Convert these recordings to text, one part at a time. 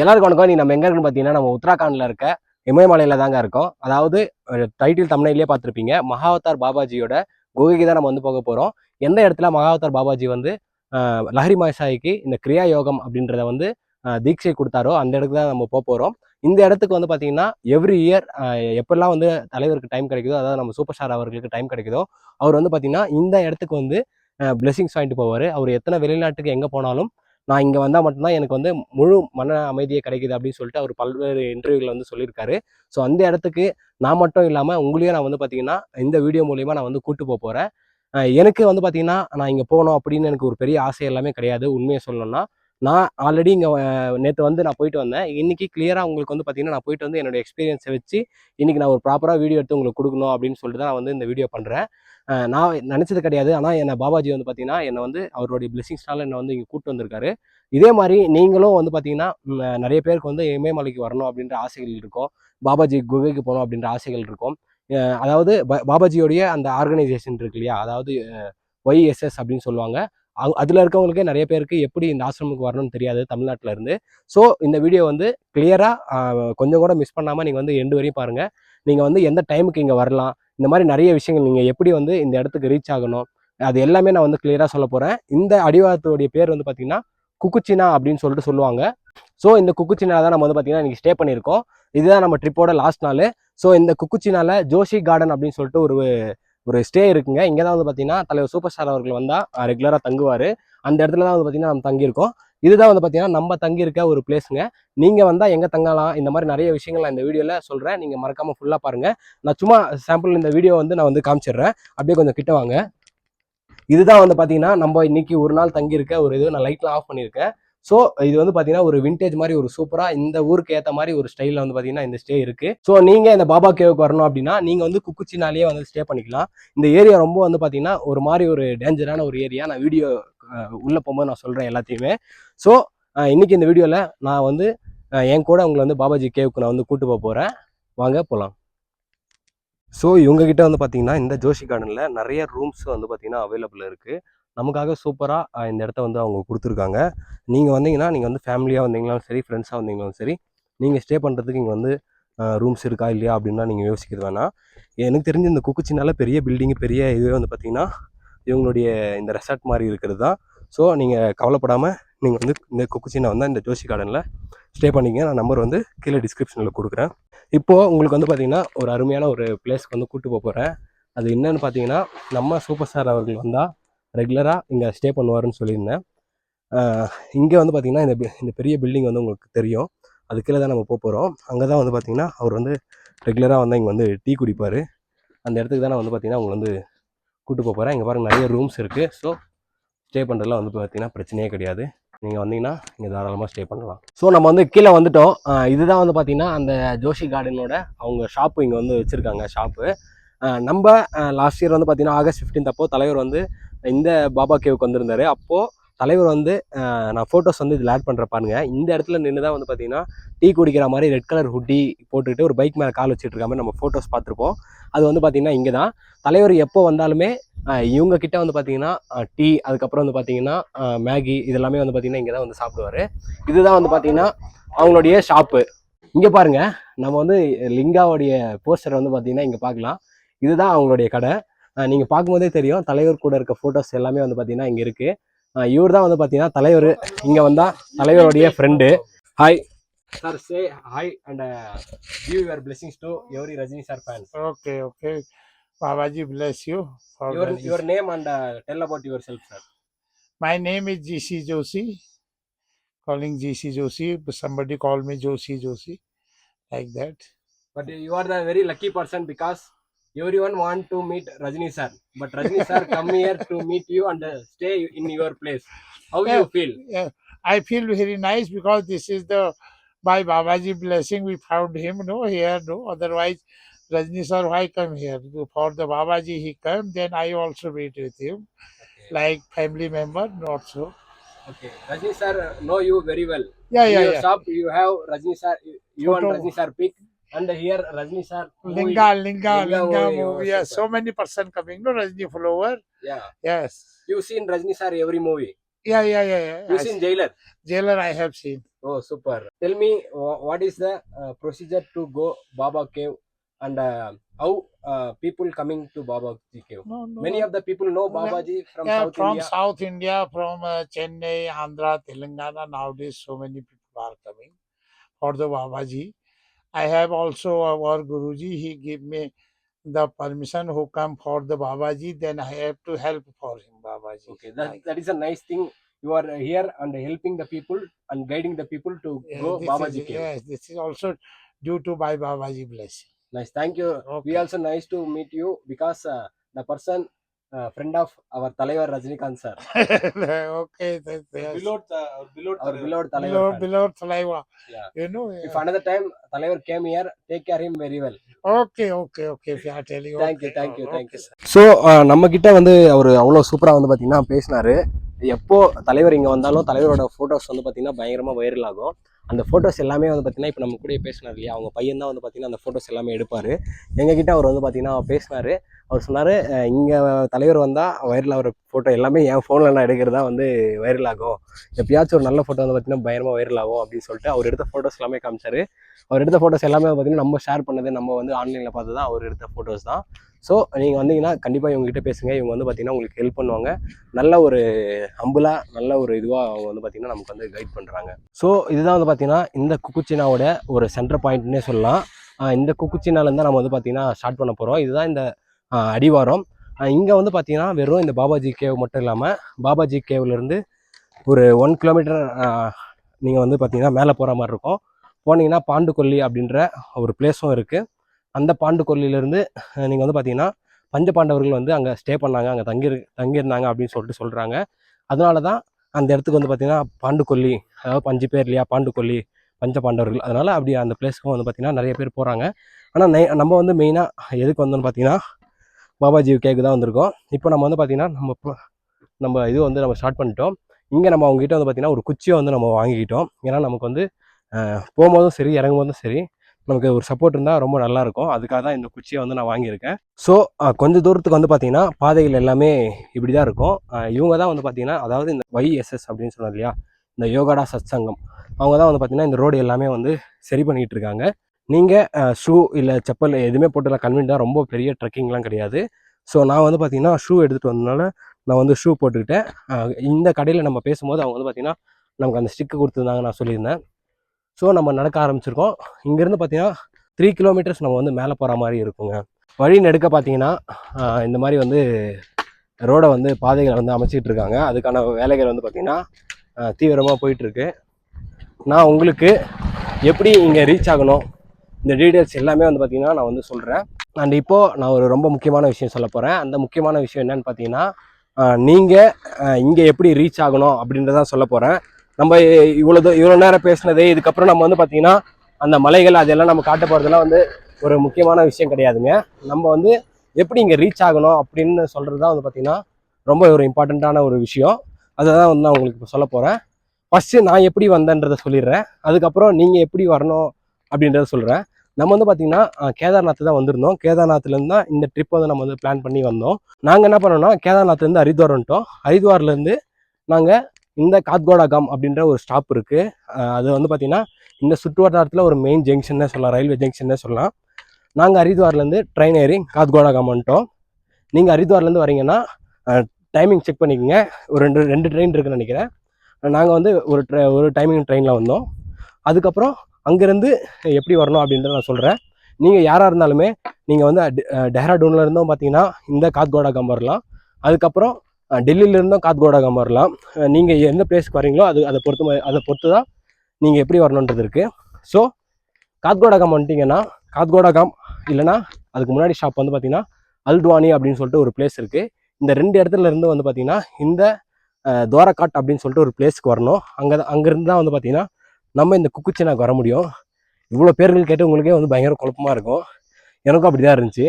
எல்லாருக்கும் வணக்கம். நீ நம்ம எங்க இருக்குன்னு பார்த்தீங்கன்னா நம்ம உத்தராகண்டில் இருக்க இமயமலையில் தாங்க இருக்கோம். அதாவது டைட்டில் தமிழ்லேயே பார்த்துருப்பீங்க. மகாவதார் பாபாஜியோட குகைக்கு தான் நம்ம வந்து போக போகிறோம் எந்த இடத்துல மகாவதார் பாபாஜி வந்து லஹரி மாசாய்க்கு இந்த கிரியா யோகம் அப்படின்றத வந்து தீட்சை கொடுத்தாரோ அந்த இடத்துக்கு தான் நம்ம போக போகிறோம் இந்த இடத்துக்கு வந்து பார்த்தீங்கன்னா எவ்ரி இயர் எப்பெல்லாம் வந்து தலைவருக்கு டைம் கிடைக்குதோ அதாவது நம்ம சூப்பர் ஸ்டார் அவர்களுக்கு டைம் கிடைக்குதோ அவர் வந்து பார்த்தீங்கன்னா இந்த இடத்துக்கு வந்து பிளெஸிங்ஸ் வாங்கிட்டு போவார். அவர் எத்தனை வெளிநாட்டுக்கு எங்கே போனாலும் நான் இங்கே வந்தால் மட்டும்தான் எனக்கு வந்து முழு மன அமைதியை கிடைக்குது அப்படின்னு சொல்லிட்டு அவர் பல்வேறு இன்டர்வியூவில் வந்து சொல்லியிருக்காரு. ஸோ அந்த இடத்துக்கு நான் மட்டும் இல்லாமல் உங்களையும் நான் வந்து பார்த்தீங்கன்னா இந்த வீடியோ மூலியமாக நான் வந்து கூட்டு போக போகிறேன் எனக்கு வந்து பார்த்தீங்கன்னா நான் இங்கே போகணும் அப்படின்னு எனக்கு ஒரு பெரிய ஆசை எல்லாமே கிடையாது. உண்மையை சொல்லணும்னா நான் ஆல்ரெடி இங்கே நேற்று வந்து நான் போயிட்டு வந்தேன். இன்றைக்கி கிளியராக உங்களுக்கு வந்து பார்த்தீங்கன்னா நான் போயிட்டு வந்து என்னோடய எக்ஸ்பீரியன்ஸை வச்சு இன்றைக்கி நான் ஒரு ப்ராப்பராக வீடியோ எடுத்து உங்களுக்கு கொடுக்கணும் அப்படின்னு சொல்லிட்டு தான் நான் வந்து இந்த வீடியோ பண்ணுறேன் நான் நினச்சது கிடையாது. ஆனால் என்னை பாபாஜி வந்து பார்த்தீங்கன்னா என்னை வந்து அவருடைய பிளெஸிங்ஸ்னால என்னை வந்து இங்கே கூட்டு வந்திருக்காரு. இதே மாதிரி நீங்களும் வந்து பார்த்திங்கன்னா நிறைய பேருக்கு வந்து இமயமலைக்கு வரணும் அப்படின்ற ஆசைகள் இருக்கும். பாபாஜி குகைக்கு போகணும் அப்படின்ற ஆசைகள் இருக்கும். அதாவது ப- பாபாஜியோடைய அந்த ஆர்கனைசேஷன் இருக்கு இல்லையா? அதாவது ஒய்எஸ்எஸ் அப்படின்னு சொல்லுவாங்க. அதில் இருக்கவங்களுக்கே நிறைய பேருக்கு எப்படி இந்த ஆசிரமுக்கு வரணும்னு தெரியாது தமிழ்நாட்டில் இருந்து. ஸோ இந்த வீடியோ வந்து கிளியராக கொஞ்சம் கூட மிஸ் பண்ணாமல் நீங்கள் வந்து எண்டு வரையும் பாருங்கள் நீங்கள் வந்து எந்த டைமுக்கு இங்கே வரலாம் இந்த மாதிரி நிறைய விஷயங்கள் நீங்கள் எப்படி வந்து இந்த இடத்துக்கு ரீச் ஆகணும் அது எல்லாமே நான் வந்து கிளியராக சொல்ல போகிறேன் இந்த அடிவாரத்துடைய பேர் வந்து பார்த்திங்கன்னா குக்குச்சினா அப்படின்னு சொல்லிட்டு சொல்லுவாங்க. ஸோ இந்த குக்குச்சினால தான் நம்ம வந்து பார்த்தீங்கன்னா இன்றைக்கி ஸ்டே பண்ணியிருக்கோம். இதுதான் நம்ம ட்ரிப்போட லாஸ்ட் நாள். ஸோ இந்த குக்குச்சினால ஜோஷி கார்டன் அப்படின்னு சொல்லிட்டு ஒரு ஒரு ஸ்டே இருக்குங்க. இங்கே தான் வந்து பார்த்தீங்கன்னா தலைவர் சூப்பர் ஸ்டார் அவர்கள் வந்தால் ரெகுலராக தங்குவார். அந்த இடத்துல தான் வந்து பார்த்தீங்கன்னா நம்ம தங்கியிருக்கோம். இதுதான் வந்து பார்த்தீங்கன்னா நம்ம தங்கியிருக்க ஒரு பிளேஸுங்க நீங்கள் வந்தால் எங்கே தங்கலாம்? இந்த மாதிரி நிறைய விஷயங்கள் நான் இந்த வீடியோவில் சொல்கிறேன் நீங்கள் மறக்காமல் ஃபுல்லாக பாருங்கள் நான் சும்மா சாம்பிள் இந்த வீடியோ வந்து நான் வந்து காமிச்சிடுறேன். அப்படியே கொஞ்சம் கிட்ட வாங்க. இதுதான் வந்து பார்த்தீங்கன்னா நம்ம இன்னைக்கு ஒரு நாள் தங்கியிருக்க ஒரு இது. நான் லைட்லாம் ஆஃப் பண்ணியிருக்கேன். ஸோ இது வந்து பார்த்தீங்கன்னா ஒரு விண்டேஜ் மாதிரி ஒரு சூப்பராக இந்த ஊருக்கு ஏற்ற மாதிரி ஒரு ஸ்டைலில் வந்து பார்த்தீங்கன்னா இந்த ஸ்டே இருக்கு. ஸோ நீங்கள் இந்த பாபா கேவுக்கு வரணும் அப்படின்னா நீங்கள் வந்து குக்குச்சினாலேயே வந்து ஸ்டே பண்ணிக்கலாம். இந்த ஏரியா ரொம்ப வந்து பார்த்தீங்கன்னா ஒரு மாதிரி ஒரு டேஞ்சரான ஒரு ஏரியா நான் வீடியோ உள்ளே போகும்போது நான் சொல்கிறேன் எல்லாத்தையுமே. ஸோ இன்றைக்கி இந்த வீடியோவில் நான் வந்து என் கூட உங்களை வந்து பாபாஜி கேவுக்கு நான் வந்து கூட்டு போக போகிறேன் வாங்க போகலாம் ஸோ இவங்ககிட்ட வந்து பார்த்தீங்கன்னா இந்த ஜோஷி கார்டனில் நிறைய ரூம்ஸ் வந்து பார்த்தீங்கன்னா அவைலபிள் இருக்குது நமக்காக சூப்பராக இந்த இடத்த வந்து அவங்க கொடுத்துருக்காங்க. நீங்கள் வந்தீங்கன்னா நீங்கள் வந்து ஃபேமிலியாக வந்தீங்களாலும் சரி ஃப்ரெண்ட்ஸாக வந்தீங்களாலும் சரி நீங்கள் ஸ்டே பண்ணுறதுக்கு இங்கே வந்து ரூம்ஸ் இருக்கா இல்லையா அப்படின்னா நீங்கள் யோசிக்கிறது வேணாம். எனக்கு தெரிஞ்சு இந்த குக்குச்சினால பெரிய பில்டிங்கு பெரிய இதுவே வந்து பார்த்தீங்கன்னா இவங்களுடைய இந்த ரெசார்ட் மாதிரி இருக்கிறது தான். ஸோ நீங்கள் கவலைப்படாமல் நீங்கள் வந்து இந்த குக்குச்சினா வந்து இந்த ஜோஷி கார்டனில் ஸ்டே பண்ணிங்க நான் நம்பர் வந்து கீழே டிஸ்கிரிப்ஷனில் கொடுக்குறேன். இப்போது உங்களுக்கு வந்து பார்த்தீங்கன்னா ஒரு அருமையான ஒரு பிளேஸ்க்கு வந்து கூப்பிட்டு போக போகிறேன் அது என்னன்னு பார்த்தீங்கன்னா நம்ம சூப்பர் ஸ்டார் அவர்கள் வந்தால் ரெகுலராக இங்கே ஸ்டே பண்ணுவாருன்னு சொல்லியிருந்தேன். இங்கே வந்து பார்த்திங்கன்னா இந்த இந்த பெரிய பில்டிங் வந்து உங்களுக்கு தெரியும். அது கீழே தான் நம்ம போக போகிறோம் அங்கே தான் வந்து பார்த்திங்கன்னா அவர் வந்து ரெகுலராக வந்து இங்கே வந்து டீ குடிப்பார். அந்த இடத்துக்கு தான் நான் வந்து பார்த்தீங்கன்னா உங்களை வந்து கூட்டு போக போகிறேன் இங்கே பாருங்கள் நிறைய ரூம்ஸ் இருக்குது ஸோ ஸ்டே பண்ணுறதுலாம் வந்து பார்த்தீங்கன்னா பிரச்சனையே கிடையாது. நீங்கள் வந்தீங்கன்னா இங்கே தாராளமாக ஸ்டே பண்ணலாம். ஸோ நம்ம வந்து கீழே வந்துட்டோம். இதுதான் வந்து பார்த்திங்கன்னா அந்த ஜோஷி கார்டனோட அவங்க ஷாப்பு இங்கே வந்து வச்சுருக்காங்க ஷாப்பு நம்ம லாஸ்ட் இயர் வந்து பார்த்திங்கன்னா ஆகஸ்ட் 15th அப்போ தலைவர் வந்து இந்த பாபா கேவுக்கு வந்திருந்தாரு. அப்போது தலைவர் வந்து நான் ஃபோட்டோஸ் வந்து இதில் ஆட் பண்ணுற பாருங்க. இந்த இடத்துல நின்று தான் வந்து பார்த்தீங்கன்னா டீ குடிக்கிற மாதிரி ரெட் கலர் ஹுட்டி போட்டுக்கிட்டு ஒரு பைக் மேலே கால் வச்சுட்டு இருக்க மாதிரி நம்ம ஃபோட்டோஸ் பார்த்துருப்போம். அது வந்து பார்த்தீங்கன்னா இங்கே தான் தலைவர் எப்போ வந்தாலுமே இவங்க கிட்ட வந்து பார்த்தீங்கன்னா டீ அதுக்கப்புறம் வந்து பார்த்தீங்கன்னா மேகி இதெல்லாமே வந்து பார்த்தீங்கன்னா இங்கே தான் வந்து சாப்பிடுவார். இதுதான் வந்து பார்த்தீங்கன்னா அவங்களுடைய ஷாப்பு இங்கே பாருங்க நம்ம வந்து லிங்காவுடைய போஸ்டர் வந்து பார்த்தீங்கன்னா இங்கே பார்க்கலாம். இதுதான் அவங்களுடைய கடை. அஹ், நீங்க பார்க்கும்போதே தெரியும் தலைவர் கூட இருக்க ஃபோட்டோஸ் எல்லாமே வந்து பார்த்தீங்கன்னா இங்கே இருக்கு இவர் தான் வந்து பார்த்தீங்கன்னா தலைவர் இங்கே வந்தா தலைவருடைய friend hi sir say hi and give your blessings to every Rajini sir fans Okay, okay. Babaji bless you. For your the- your name and tell about yourself sir My name is GC Joshi. Calling GC Joshi. Somebody call me Joshi Joshi. Like that. But you are the very lucky person everyone want to meet Rajni sir, but Rajni sir come here to meet you and stay in your place. How Yeah. you feel? Yeah, I feel very nice because this is the by Babaji blessing we found him no here no otherwise Rajni sir why come here for the Babaji he come then I also meet with him like family member not so Okay, Rajni sir know you very well. yeah yeah yeah shop, you have Rajni sir, you and Rajni sir pick and here Rajni sir. Linga, Linga, Linga movie. Yeah, so many person coming. No, Rajni follower. Yeah, Yes. you seen Rajni sir every movie. Yeah, yeah, yeah, yeah. You seen see. Jailer. Jailer I have seen. Oh, super. Tell me what is the uh, procedure to go Baba Cave and uh, how uh, people coming to Baba Cave? No, no. Many of the people know. Babaji from yeah, South from India. South India, from uh, Chennai, Andhra, Telangana. Nowadays, so many people are coming for the Babaji. I have also our Guruji. He give me the permission who come for the Babaji. Then I have to help for him, Babaji. Okay, that, that is a nice thing. You are here and helping the people and guiding the people to yeah, go Babaji is, yes, this is also due to by Babaji blessing. Nice, thank you. We also nice to meet you because uh, the person uh, Thalaiva. Yeah. You know. If yeah. another time Talaivar came here, take care him very well. Okay, okay, okay. If you are telling. Thank you, okay, thank you, oh, thank okay, you. sir. So நம்ம கிட்ட வந்து அவர் அவ்வளோ சூப்பராக வந்து பார்த்தீங்கன்னா பேசினாரு எப்போ தலைவர் இங்கே வந்தாலும் தலைவரோட ஃபோட்டோஸ் வந்து பார்த்தீங்கன்னா பயங்கரமாக வைரல் ஆகும் அந்த ஃபோட்டோஸ் எல்லாமே வந்து பார்த்தீங்கன்னா இப்போ நம்ம கூட பேசினார் இல்லையா அவங்க பையன் தான் வந்து பார்த்தீங்கன்னா அந்த ஃபோட்டோஸ் எல்லாமே எடுப்பார் எங்ககிட்ட அவர் வந்து பார்த்தீங்கன்னா பேசினார் அவர் சொன்னார் இங்கே தலைவர் வந்தால் வைரல் ஆகிற ஃபோட்டோ எல்லாமே என் ஃபோனில் நான் எடுக்கிறதா வந்து வைரல் ஆகும். எப்பயாச்சும் ஒரு நல்ல ஃபோட்டோ வந்து பார்த்தீங்கன்னா பயங்கரமாக வைரல் ஆகும் அப்படின்னு சொல்லிட்டு அவர் எடுத்த ஃபோட்டோஸ் எல்லாமே காமிச்சாரு. அவர் எடுத்த ஃபோட்டோஸ் எல்லாமே பார்த்தீங்கன்னா நம்ம ஷேர் பண்ணது நம்ம வந்து ஆன்லைனில் பார்த்து தான் அவர் எடுத்த ஃபோட்டோஸ் தான். ஸோ நீங்கள் வந்தீங்கன்னா கண்டிப்பாக இவங்ககிட்ட பேசுங்க. இவங்க வந்து பார்த்தீங்கன்னா உங்களுக்கு ஹெல்ப் பண்ணுவாங்க. நல்ல ஒரு ஹம்புலாக நல்ல ஒரு இதுவாக அவங்க வந்து பார்த்தீங்கன்னா நமக்கு வந்து கைட் பண்ணுறாங்க ஸோ இதுதான் வந்து பார்த்தீங்கன்னா இந்த குக்குச்சினாவோட ஒரு சென்டர் பாயிண்ட்னே சொல்லலாம். இந்த குக்குச்சினாலேருந்து தான் நம்ம வந்து பார்த்தீங்கன்னா ஸ்டார்ட் பண்ண போகிறோம் இதுதான் இந்த அடிவாரம். இங்கே வந்து பார்த்தீங்கன்னா வெறும் இந்த பாபாஜி கேவ் மட்டும் இல்லாமல் பாபாஜி கேவ்லேருந்து ஒரு ஒன் கிலோமீட்டர் நீங்கள் வந்து பார்த்தீங்கன்னா மேலே போகிற மாதிரி இருக்கும். போனீங்கன்னா பாண்டுக்கொல்லி அப்படின்ற ஒரு பிளேஸும் இருக்குது அந்த பாண்டுக்கொல்லியிலேருந்து நீங்கள் வந்து பார்த்தீங்கன்னா பஞ்ச பாண்டவர்கள் வந்து அங்கே ஸ்டே பண்ணாங்க அங்கே தங்கி தங்கியிருந்தாங்க அப்படின்னு சொல்லிட்டு சொல்கிறாங்க அதனால தான் அந்த இடத்துக்கு வந்து பார்த்தீங்கன்னா பாண்டுக்கொல்லி அதாவது பஞ்சு பேர் இல்லையா பாண்டுக்கொல்லி பஞ்ச பாண்டவர்கள். அதனால் அப்படி அந்த பிளேஸ்க்கும் வந்து பார்த்திங்கன்னா நிறைய பேர் போகிறாங்க ஆனால் நம்ம வந்து மெயினாக எதுக்கு வந்தோம்னு பார்த்தீங்கன்னா பாபாஜி கேக்கு தான் வந்திருக்கோம். இப்போ நம்ம வந்து பார்த்தீங்கன்னா நம்ம நம்ம இது வந்து நம்ம ஸ்டார்ட் பண்ணிட்டோம். இங்கே நம்ம அவங்ககிட்ட வந்து பார்த்தீங்கன்னா ஒரு குச்சியை வந்து நம்ம வாங்கிக்கிட்டோம். ஏன்னா நமக்கு வந்து போகும்போதும் சரி இறங்கும் போதும் சரி நமக்கு ஒரு சப்போர்ட் இருந்தால் ரொம்ப நல்லாயிருக்கும் அதுக்காக தான் இந்த குச்சியை வந்து நான் வாங்கியிருக்கேன். ஸோ கொஞ்சம் தூரத்துக்கு வந்து பார்த்தீங்கன்னா பாதைகள் எல்லாமே இப்படி தான் இருக்கும் இவங்க தான் வந்து பார்த்தீங்கன்னா அதாவது இந்த ஒய்எஸ்எஸ் அப்படின்னு சொன்னோம் இல்லையா? இந்த யோகாடா சத்சங்கம். அவங்க தான் வந்து பார்த்தீங்கன்னா இந்த ரோடு எல்லாமே வந்து சரி பண்ணிக்கிட்டு இருக்காங்க. நீங்கள் ஷூ இல்லை செப்பல் எதுவுமே போட்டுலாம் கன்வீன்டாக ரொம்ப பெரிய ட்ரெக்கிங்லாம் கிடையாது. ஸோ நான் வந்து பார்த்தீங்கன்னா ஷூ எடுத்துகிட்டு வந்ததுனால நான் வந்து ஷூ போட்டுக்கிட்டேன். இந்த கடையில் நம்ம பேசும்போது அவங்க வந்து பார்த்தீங்கன்னா நமக்கு அந்த ஸ்டிக்கு கொடுத்துருந்தாங்க நான் சொல்லியிருந்தேன். ஸோ நம்ம நடக்க ஆரம்பிச்சிருக்கோம். இங்கேருந்து பார்த்தீங்கன்னா த்ரீ கிலோமீட்டர்ஸ் நம்ம வந்து மேலே போகிற மாதிரி இருக்குங்க. வழி நெடுக்க பார்த்தீங்கன்னா இந்த மாதிரி வந்து ரோடை வந்து பாதைகளை வந்து அமைச்சிட்டு இருக்காங்க. அதுக்கான வேலைகள் வந்து பார்த்திங்கன்னா தீவிரமாக போயிட்டுருக்கு நான் உங்களுக்கு எப்படி இங்கே ரீச் ஆகணும்? இந்த டீட்டெயில்ஸ் எல்லாமே வந்து பார்த்தீங்கன்னா நான் வந்து சொல்கிறேன் அண்ட் இப்போது நான் ஒரு ரொம்ப முக்கியமான விஷயம் சொல்ல போகிறேன் அந்த முக்கியமான விஷயம் என்னென்னு பார்த்தீங்கன்னா நீங்கள் இங்கே எப்படி ரீச் ஆகணும் அப்படின்றதான் சொல்ல போகிறேன் நம்ம இவ்வளோ இவ்வளோ நேரம் பேசினது இதுக்கப்புறம் நம்ம வந்து பார்த்திங்கன்னா அந்த மலைகள் அதெல்லாம் நம்ம காட்ட போகிறதுலாம் வந்து ஒரு முக்கியமான விஷயம் கிடையாதுங்க. நம்ம வந்து எப்படி இங்கே ரீச் ஆகணும் அப்படின்னு சொல்கிறது தான் வந்து பார்த்திங்கன்னா ரொம்ப ஒரு இம்பார்ட்டண்ட்டான ஒரு விஷயம். அதை தான் வந்து நான் உங்களுக்கு இப்போ சொல்ல போகிறேன் ஃபஸ்ட்டு நான் எப்படி வந்தேன்றதை சொல்லிடுறேன். அதுக்கப்புறம் நீங்கள் எப்படி வரணும் அப்படின்றத சொல்கிறேன் நம்ம வந்து பார்த்தீங்கன்னா கேதார்நாத் தான் வந்திருந்தோம். கேதார்நாத்லேருந்து தான் இந்த ட்ரிப் வந்து நம்ம வந்து பிளான் பண்ணி வந்தோம். நாங்கள் என்ன பண்ணோம்னா கேதார்நாத்லேருந்து ஹரித்வார் வந்துட்டோம். ஹரித்வார்லேருந்து நாங்கள் இந்த காத்கோடாகாம் அப்படின்ற ஒரு ஸ்டாப் இருக்குது அது வந்து பார்த்திங்கன்னா இந்த சுற்றுவட்டாரத்தில் ஒரு மெயின் ஜங்ஷன்னே சொல்லலாம் ரயில்வே ஜங்ஷன்னே சொல்லலாம். நாங்கள் ஹரித்வார்லேருந்து ட்ரெயின் ஏறி காத்கோடாகாம் வந்துட்டோம். நீங்கள் ஹரித்வார்லேருந்து வரீங்கன்னா டைமிங் செக் பண்ணிக்கோங்க. ஒரு ரெண்டு ரெண்டு ட்ரெயின் இருக்குன்னு நினைக்கிறேன். நாங்கள் வந்து ஒரு ட்ரெ ஒரு டைமிங் ட்ரெயினில் வந்தோம். அதுக்கப்புறம் அங்கேருந்து எப்படி வரணும் அப்படின்றத நான் சொல்கிறேன் நீங்கள் யாராக இருந்தாலுமே நீங்கள் வந்து டெ- டெஹ்ராடூன்ல இருந்தும் பார்த்தீங்கன்னா இந்த காத்கோடாகாம் வரலாம். அதுக்கப்புறம் டெல்லியிலேருந்தும் காத்கோடா இருந்தும் வரலாம். நீங்கள் எந்த பிளேஸ்க்கு வரீங்களோ அது அதை பொறுத்து அதை பொறுத்து தான் நீங்கள் எப்படி வரணுன்றது இருக்குது ஸோ காத்கோடாகாம் வந்துட்டீங்கன்னா காத்கோடாகாம் இல்லைன்னா அதுக்கு முன்னாடி ஷாப் வந்து பார்த்தீங்கன்னா அல்துவானி அப்படின்னு சொல்லிட்டு ஒரு பிளேஸ் இருக்குது இந்த ரெண்டு இடத்துல இருந்து வந்து பார்த்தீங்கன்னா இந்த தோரக்காட் அப்படின்னு சொல்லிட்டு ஒரு பிளேஸ்க்கு வரணும். அங்கே அங்கேருந்து தான் வந்து பார்த்தீங்கன்னா நம்ம இந்த குக்குச்சினாக்கு வர முடியும். இவ்வளோ பேர்கள் கேட்டு உங்களுக்கே வந்து பயங்கர குழப்பமாக இருக்கும். எனக்கும் அப்படி தான் இருந்துச்சு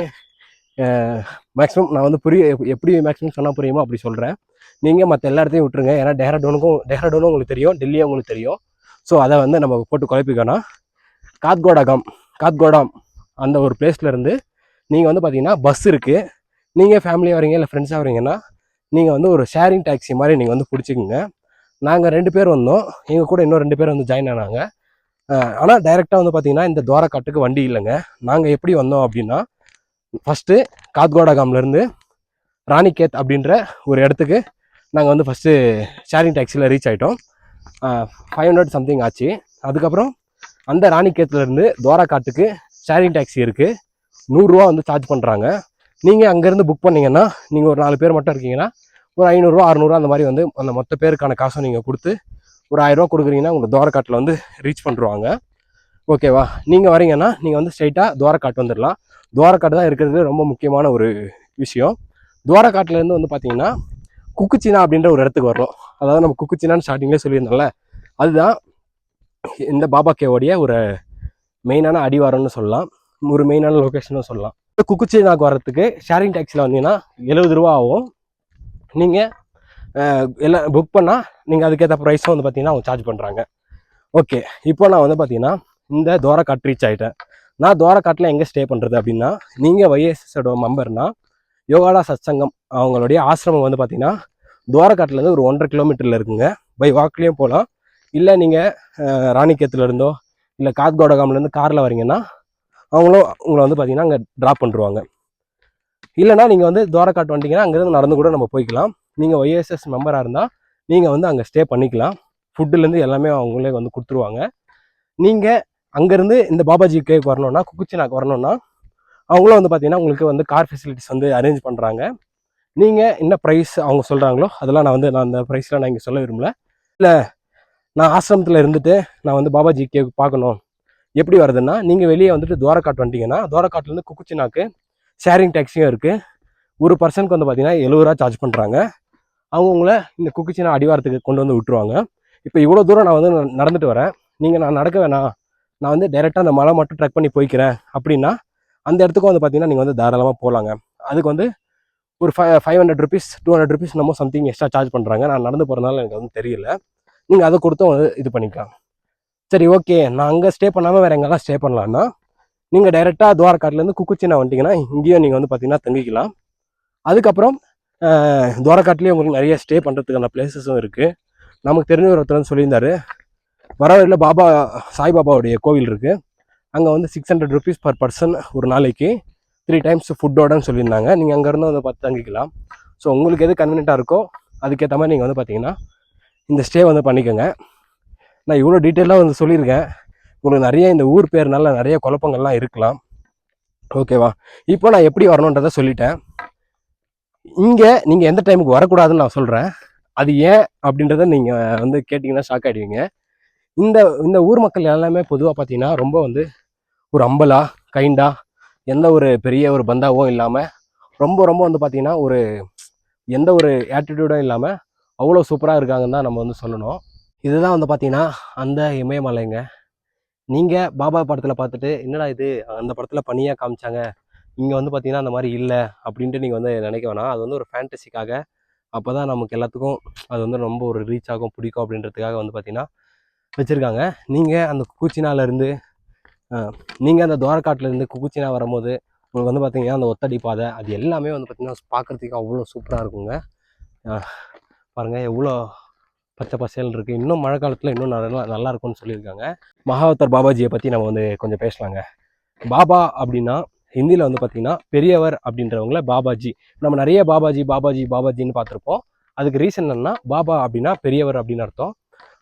மேக்ஸிமம் நான் வந்து புரிய எப்படி மேக்ஸிமம் சொன்னால் புரியுமோ? அப்படி சொல்கிறேன் நீங்கள் மற்ற எல்லா இடத்தையும் விட்டுருங்க. ஏன்னா டேராடோனுக்கும் டேராடோனும் உங்களுக்கு தெரியும். டெல்லியும் உங்களுக்கு தெரியும். ஸோ அதை வந்து நம்ம போட்டு குழப்பிக்கணும் காத்கோடாகாம் காத்கோடாம் அந்த ஒரு பிளேஸ்லேருந்து நீங்கள் வந்து பார்த்தீங்கன்னா பஸ் இருக்குது நீங்கள் ஃபேமிலியாக வரீங்க இல்லை ஃப்ரெண்ட்ஸாக வரீங்கன்னா நீங்கள் வந்து ஒரு ஷேரிங் டாக்ஸி மாதிரி நீங்கள் வந்து பிடிச்சிக்கோங்க. நாங்கள் ரெண்டு பேர் வந்தோம். எங்கள் கூட இன்னும் ரெண்டு பேர் வந்து ஜாயின் ஆனாங்க. ஆனால் டைரெக்டாக வந்து பார்த்தீங்கன்னா இந்த துவாரக்காட்டுக்கு வண்டி இல்லைங்க. நாங்கள் எப்படி வந்தோம் அப்படின்னா ஃபஸ்ட்டு காத்கோடாகாம்லேருந்து ராணிகேத் அப்படின்ற ஒரு இடத்துக்கு நாங்கள் வந்து ஃபஸ்ட்டு ஷேரிங் டாக்ஸியில் ரீச் ஆகிட்டோம் ஃபைவ் ஹண்ட்ரட் சம்திங் ஆச்சு. அதுக்கப்புறம் அந்த ராணிகேத்துலேருந்து துவாரக்காட்டுக்கு ஷேரிங் டாக்ஸி இருக்குது நூறுரூவா வந்து சார்ஜ் பண்ணுறாங்க நீங்கள் அங்கேருந்து புக் பண்ணிங்கன்னா நீங்கள் ஒரு நாலு பேர் மட்டும் இருக்கீங்கன்னா ஒரு ஐநூறுரூவா அறநூறுவா அந்த மாதிரி வந்து அந்த மொத்த பேருக்கான காசும் நீங்கள் கொடுத்து ஒரு ஆயிரரூவா கொடுக்குறீங்கன்னா உங்களுக்கு துவாரக்காட்டில் வந்து ரீச் பண்ணுருவாங்க ஓகேவா நீங்கள் வரீங்கன்னா நீங்கள் வந்து ஸ்ட்ரைட்டாக துவாரக்காட்டு வந்துடலாம் துவாரக்காட்டு தான் இருக்கிறது ரொம்ப முக்கியமான ஒரு விஷயம். துவாரக்காட்டிலேருந்து வந்து பார்த்தீங்கன்னா குக்குச்சினா அப்படின்ற ஒரு இடத்துக்கு வரணும். அதாவது நம்ம குக்குச்சினான்னு ஸ்டார்டிங்லேயே சொல்லியிருந்தோம்ல அதுதான் இந்த பாபா கேவோடைய ஒரு மெயினான அடிவாரம்னு சொல்லலாம். ஒரு மெயினான லொக்கேஷனும் சொல்லலாம். குக்குச்சினாக்கு வர்றதுக்கு ஷேரிங் டாக்ஸியில் வந்தீங்கன்னா எழுபது ரூபா ஆகும். நீங்கள் எல்லாம் புக் பண்ணால் நீங்கள் அதுக்கேற்ற ப்ரைஸும் வந்து பார்த்தீங்கன்னா அவங்க சார்ஜ் பண்ணுறாங்க ஓகே இப்போ நான் வந்து பார்த்தீங்கன்னா இந்த துவாரக்காட் ரீச் ஆகிட்டேன் நான் துவாரக்காட்டில் எங்கே ஸ்டே பண்ணுறது அப்படின்னா நீங்கள் வைஎஸ்எஸோட மெம்பர்னா யோகாடா சத்சங்கம் அவங்களுடைய ஆசிரமம் வந்து பார்த்தீங்கன்னா துவாரக்காட்டிலேருந்து ஒரு ஒன்றரை கிலோமீட்டரில் இருக்குங்க. பை வாக்லேயும் போகலாம் இல்லை நீங்கள் ராணிக்கேத்துலேருந்தோ இல்லை காத்கோடகாம்லேருந்து காரில் வரீங்கன்னா அவங்களும் உங்களை வந்து பார்த்தீங்கன்னா அங்கே ட்ராப் பண்ணிருவாங்க. இல்லைனா நீங்கள் வந்து துவாரக்காட் வந்துட்டீங்கன்னா அங்கேருந்து நடந்து கூட நம்ம போய்க்கலாம். நீங்கள் ஒய்எஸ்எஸ் மெம்பராக இருந்தால் நீங்கள் வந்து அங்கே ஸ்டே பண்ணிக்கலாம். ஃபுட்டுலேருந்து எல்லாமே அவங்களே வந்து கொடுத்துருவாங்க. நீங்கள் அங்கேருந்து இந்த பாபாஜி கேக்கு வரணும்னா குக்குச்சினாக்கு வரணும்னா அவங்களும் வந்து பார்த்தீங்கன்னா உங்களுக்கு வந்து கார் ஃபெசிலிட்டிஸ் வந்து அரேஞ்ச் பண்ணுறாங்க நீங்கள் என்ன ப்ரைஸ் அவங்க சொல்கிறாங்களோ அதெல்லாம் நான் வந்து நான் அந்த ப்ரைஸ்லாம் நான் இங்கே சொல்ல விரும்பல. இல்லை நான் ஆசிரமத்தில் இருந்துட்டு நான் வந்து பாபாஜி கேக் பார்க்கணும். எப்படி வருதுன்னா நீங்கள் வெளியே வந்துட்டு துவாரக்காட் வந்துட்டீங்கன்னா துவாரக்காட்லேருந்து குக்குச்சினாக்கு ஷேரிங் டேக்ஸியும் இருக்குது ஒரு பர்சனுக்கு வந்து பார்த்தீங்கன்னா எழுபது ரூபா சார்ஜ் பண்ணுறாங்க அவங்க உங்களை இந்த குக்குச்சினா அடிவாரத்துக்கு கொண்டு வந்து விட்டுருவாங்க. இப்போ இவ்வளோ தூரம் நான் வந்து ந- நடந்துட்டு வரேன். நீங்கள் நான் நடக்க வேணாம். நான் வந்து டைரெக்டாக அந்த மலை மட்டும் ட்ரெக் பண்ணி போய்க்கிறேன். அப்படின்னா அந்த இடத்துக்கும் வந்து பார்த்தீங்கன்னா நீங்கள் வந்து தாராளமாக போகலாங்க அதுக்கு வந்து ஒரு five five hundred rupees two hundred rupees நம்ம சம்திங் எக்ஸ்ட்ரா சார்ஜ் பண்ணுறாங்க நான் நடந்து போகிறதுனால எனக்கு வந்து தெரியல. நீங்கள் அதை கொடுத்தும் வந்து இது பண்ணிக்கலாம். சரி ஓகே நான் அங்கே ஸ்டே பண்ணாமல் வேறு எங்கெல்லாம் ஸ்டே பண்ணலான்னா நீங்கள் டைரெக்டாக துவாரக்காட்டிலேருந்து குக்குச்சினா வந்துட்டீங்கன்னா இங்கேயும் நீங்கள் வந்து பார்த்தீங்கன்னா தங்கிக்கலாம். அதுக்கப்புறம் ஆஹ், உங்களுக்கு நிறைய ஸ்டே பண்ணுறதுக்கான பிளேசஸும் இருக்குது நமக்கு தெரிஞ்ச ஒருத்தர் வந்து சொல்லியிருந்தாரு. வர வழியில் பாபா சாய்பாபாவுடைய கோவில் இருக்குது அங்கே வந்து six hundred rupees per person ஒரு நாளைக்கு. த்ரீ டைம்ஸ் ஃபுட்டோடன்னு சொல்லியிருந்தாங்க. நீங்கள் அங்கேருந்து வந்து பார்த்து தங்கிக்கலாம். ஸோ உங்களுக்கு எது கன்வீனியண்ட்டாக இருக்கோ அதுக்கேற்ற மாதிரி நீங்கள் வந்து பார்த்தீங்கன்னா இந்த ஸ்டே வந்து பண்ணிக்கோங்க. நான் இவ்வளோ டீட்டெயிலாக வந்து சொல்லியிருக்கேன். உங்களுக்கு நிறைய இந்த ஊர் பேர்னால நிறைய குழப்பங்கள்லாம் இருக்கலாம். ஓகேவா இப்போ நான் எப்படி வரணுன்றதை சொல்லிட்டேன். இங்கே நீங்கள் எந்த டைமுக்கு வரக்கூடாதுன்னு நான் சொல்கிறேன் அது ஏன் அப்படின்றத நீங்கள் வந்து கேட்டிங்கன்னா ஷாக் ஆகிடுவீங்க இந்த இந்த ஊர் மக்கள் எல்லாமே பொதுவாக பார்த்தீங்கன்னா ரொம்ப வந்து ஒரு அம்பலா கைண்டா எந்த ஒரு பெரிய ஒரு பந்தாவும் இல்லாமல் ரொம்ப ரொம்ப வந்து பார்த்தீங்கன்னா ஒரு எந்த ஒரு ஆட்டிடியூடும் இல்லாமல் அவ்வளோ சூப்பராக இருக்காங்கன்னு தான் நம்ம வந்து சொல்லணும். இதுதான் வந்து பார்த்திங்கன்னா அந்த இமயமலைங்க. நீங்கள் பாபா படத்தில் பார்த்துட்டு என்னடா இது? அந்த படத்தில் பனியாக காமிச்சாங்க. இங்கே வந்து பார்த்தீங்கன்னா அந்த மாதிரி இல்லை. அப்படின்ட்டு நீங்கள் வந்து நினைக்க வேணாம். அது வந்து ஒரு ஃபேண்டசிக்காக அப்போ தான் நமக்கு எல்லாத்துக்கும் அது வந்து ரொம்ப ஒரு ரீச் ஆகும் பிடிக்கும் அப்படின்றதுக்காக வந்து பார்த்திங்கன்னா வச்சுருக்காங்க. நீங்கள் அந்த குக்குச்சினாலேருந்து நீங்கள் அந்த துவாரக்காட்டிலேருந்து குக்குச்சினா வரும்போது உங்களுக்கு வந்து பார்த்தீங்கன்னா அந்த ஒத்தடி பாதை அது எல்லாமே வந்து பார்த்திங்கன்னா பார்க்குறதுக்கு அவ்வளோ சூப்பராக இருக்குங்க. பாருங்கள் எவ்வளோ பச்சை பசேல்னு இருக்குது இன்னும் மழை காலத்தில் இன்னும் நல்லா நல்லா இருக்கும்னு சொல்லியிருக்காங்க. மகாவத்தர் பாபாஜியை பற்றி நம்ம வந்து கொஞ்சம் பேசலாங்க. பாபா அப்படின்னா ஹிந்தியில் வந்து பார்த்திங்கன்னா பெரியவர் அப்படின்றவங்கள பாபாஜி. நம்ம நிறைய பாபாஜி பாபாஜி பாபாஜின்னு பார்த்துருப்போம் அதுக்கு ரீசன் என்னன்னா பாபா அப்படின்னா பெரியவர் அப்படின்னு அர்த்தம்.